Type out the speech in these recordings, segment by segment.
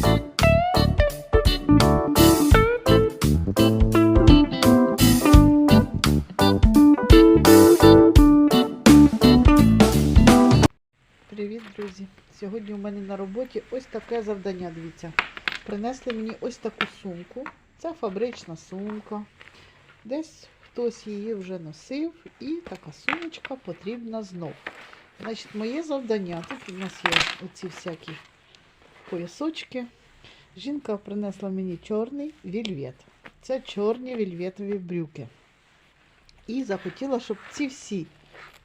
Привіт, друзі! Сьогодні у мене на роботі ось таке завдання. Дивіться. Принесли мені ось таку сумку. Це фабрична сумка. Десь хтось її вже носив, і така сумочка потрібна знов. Значить, моє завдання. Тут у нас є оці всякі поясочки. Жінка принесла мені чорний вільвет. Це чорні вільветові брюки. І захотіла, щоб ці всі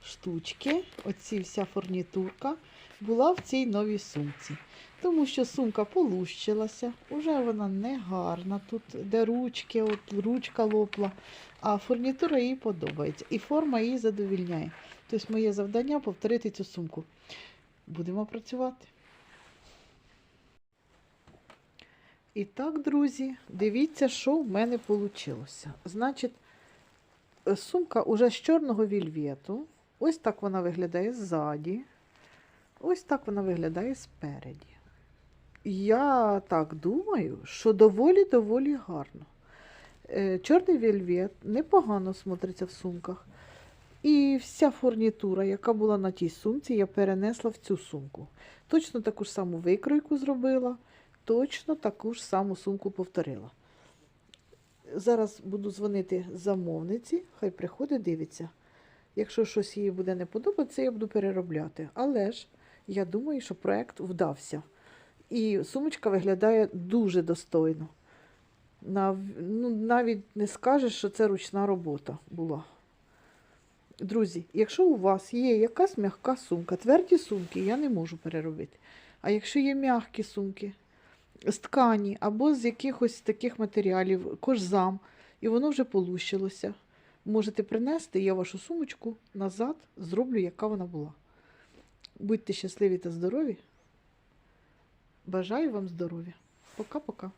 штучки, оці вся фурнітурка, була в цій новій сумці. Тому що сумка полущилася, уже вона не гарна. Тут де ручки, от ручка лопла, а фурнітура їй подобається. І форма її задовільняє. Тобто моє завдання повторити цю сумку. Будемо працювати. І так, друзі, дивіться, що в мене вийшло. Значить, сумка уже з чорного вільвету. Ось так вона виглядає ззаді. Ось так вона виглядає спереді. Я так думаю, що доволі-доволі гарно. Е, Чорний вельвет непогано смотриться в сумках. І вся фурнітура, яка була на тій сумці, я перенесла в цю сумку. Точно таку ж саму викройку зробила, точно таку ж саму сумку повторила. Зараз буду дзвонити замовниці, хай приходить, дивиться. Якщо щось їй буде не подобатися, я буду переробляти. Але ж я думаю, що проект вдався. І сумочка виглядає дуже достойно. Нав... Ну, навіть не скажеш, що це ручна робота була. Друзі, якщо у вас є якась м'яка сумка, тверді сумки я не можу переробити. А якщо є м'які сумки ткані або з якихось таких матеріалів, кожзам, і воно вже полущилося, можете принести, я вашу сумочку назад зроблю, яка вона була. Будьте щасливі та здорові. Бажаю вам здоров'я. Пока-пока.